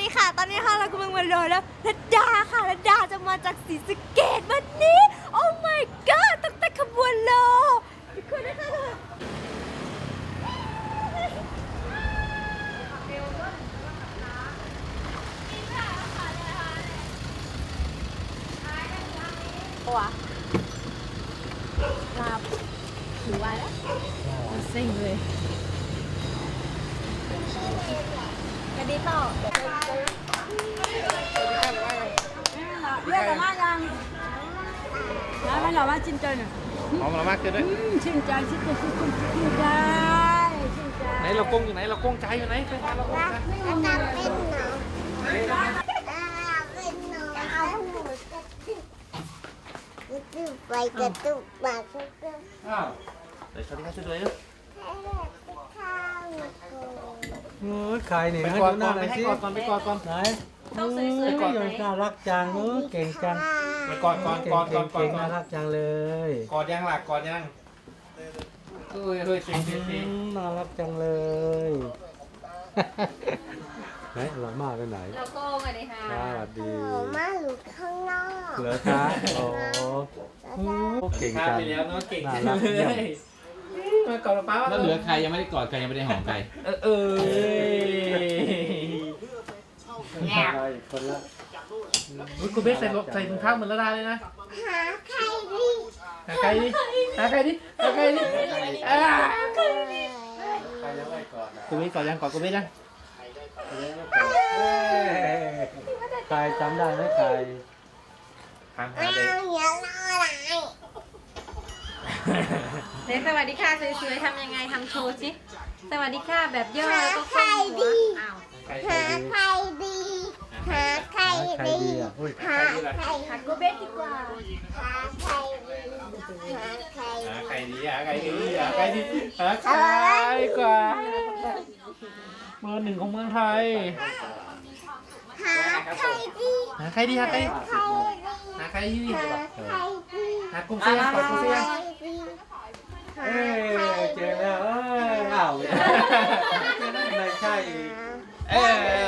ดีค่ะ ตอนนี้ค่ะเรากำลังมารอแล้วรัดดาค่ะรัดดาจะมาจากศรีสะเกดวันนี้ โอ้ my god ตั้งแต่ขบวนรอทุกคนนะคะวลาบถือไว้แล้วซิ่งเลยกระ ดิ่งต่อเรียกมายังมาไม่หรอมาชินใจหน่อยหอมเรามากขึ้นด้วยชินใจชินใจชินใจชินใจชินใจไหนเรากงอยู่ไหนเรากงใจอยู่ไหนไปหาเรากงใจไปกระตุกปากกระตุกอ้าวเดี๋ยวสวัสดีครับช่วยด้วยเนอะข้าวมาโก งโอ้ยใครนี่ไปให้กอดดูหก่น้าอนหไปน่อยให้สิกอดก่อนไปกอดก่อนไหนต้องสวยๆโอ้แบบยไหนน่ารักจังเออเก่งจังไปกอดก่อนกอดก่อนกอเก่ดงก่อน่านรักจังเลยกอดยังหลักกอดยังเฮ้ยเฮ้ยเสียงเสียงเสียงอืมน่ารักจังเลยไหนหล่อมากไปไหนเราโก้กันเลยค่ะสวัสดีโอ้มาอยู่ข้างนอกเหลือคะโอ้โหเก่งข้ามจัง ไปแล้วเนาะเก่งน่าจัรังกเลเยี่ยม ยมากอดป้าแล้วเหลือใครยังไม่ได้กอดใครยังไม่ได้หอมใครเออเออใช่คนละอุ๊ยคุณเบสใส่รองใส่ถุงเท้าเหมือนละดาเลยนะหาใครดิหาใครดิหาใครดิหาใครดิอ่าใครยังไม่ก่อนอะคุณเบสกอดยังกอดคุณเบสยังเอ้ยใครจำได้ไหมใครถามไม่หาเลยเอาอย่ารออะไร เด็กสวัสดีค่ะสวยๆทำยังไงทำโชว์สิสวัสดีค่ะแบบย่อแล้วก็ใครก้มหัวดีอ้าวใครหาใครดี หาใครใครดี ดีอะอุ้ยหาใครหัดโกเบสดีกว่าหาใครดีหาใครหาดีใครดีหาใครดีหาใครดีหาใครกว่าเบอร์หนึ่งของเมืองไทยหาใครดีหาใครดีหาใครใครดีหาใครดีหาใครดีหากุ้งเสียงกอดกุ้งเสียง หา เจอแล้วอ้าวไม่ใช่ เอ้ย